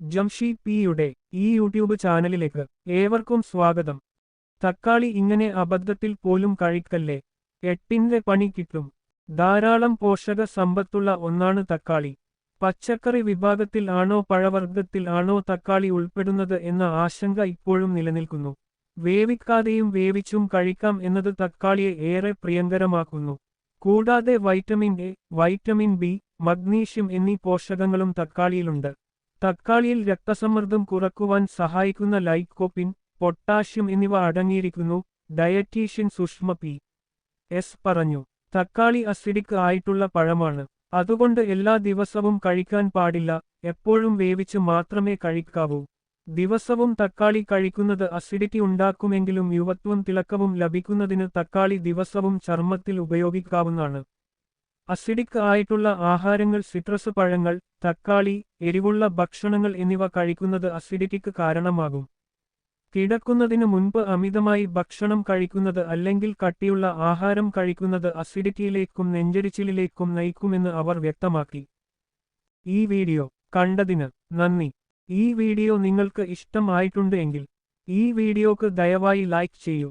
ജംഷി പിയുടെ ഈ യൂട്യൂബ് ചാനലിലേക്ക് ഏവർക്കും സ്വാഗതം. തക്കാളി ഇങ്ങനെ അബദ്ധത്തിൽ പോലും കഴിക്കല്ലേ? എട്ടിന്റെ പണി കിട്ടും. ധാരാളം പോഷക സമ്പത്തുള്ള ഒന്നാണ് തക്കാളി. പച്ചക്കറി വിഭാഗത്തിൽ ആണോ പഴവർഗത്തിൽ ആണോ തക്കാളി ഉൾപ്പെടുന്നത് എന്ന ആശങ്ക ഇപ്പോഴും നിലനിൽക്കുന്നു. വേവിക്കാതെയും വേവിച്ചും കഴിക്കാം എന്നത് തക്കാളിയെ ഏറെ പ്രിയങ്കരമാക്കുന്നു. കൂടാതെ vitamin A vitamin B magnesium എന്നീ പോഷകങ്ങളും തക്കാളിയിലുണ്ട്. തക്കാളിയിൽ രക്തസമ്മർദ്ദം കുറക്കുവാൻ സഹായിക്കുന്ന ലൈക്കോപ്പിൻ പൊട്ടാഷ്യം എന്നിവ അടങ്ങിയിരിക്കുന്നു ഡയറ്റീഷ്യൻ സുഷ്മ പി. എസ്. പറഞ്ഞു. തക്കാളി അസിഡിക് ആയിട്ടുള്ള പഴമാണ്. അതുകൊണ്ട് എല്ലാ ദിവസവും കഴിക്കാൻ പാടില്ല എപ്പോഴും വേവിച്ച് മാത്രമേ കഴിക്കാവൂ. ദിവസവും തക്കാളി കഴിക്കുന്നത് അസിഡിറ്റി ഉണ്ടാക്കുമെങ്കിലും യുവത്വം തിളക്കവും ലഭിക്കുന്നതിന് തക്കാളി ദിവസവും ചർമ്മത്തിൽ ഉപയോഗിക്കാവുന്നതാണ്. അസിഡിക് ആയിട്ടുള്ള ആഹാരങ്ങൾ സിട്രസ് പഴങ്ങൾ തക്കാളി എരിവുള്ള ഭക്ഷണങ്ങൾ എന്നിവ കഴിക്കുന്നത് അസിഡിറ്റിക്ക് കാരണമാകും. കിടക്കുന്നതിന് മുൻപ് അമിതമായി ഭക്ഷണം കഴിക്കുന്നത് അല്ലെങ്കിൽ കട്ടിയുള്ള ആഹാരം കഴിക്കുന്നത് അസിഡിറ്റിയിലേക്കും നെഞ്ചരിച്ചിലിലേക്കും നയിക്കുമെന്ന് അവർ വ്യക്തമാക്കി. ഈ വീഡിയോ കണ്ടതിന് നന്ദി. ഈ വീഡിയോ നിങ്ങൾക്ക് ഇഷ്ടമായിട്ടുണ്ട് ഈ വീഡിയോക്ക് ദയവായി ലൈക്ക് ചെയ്യൂ.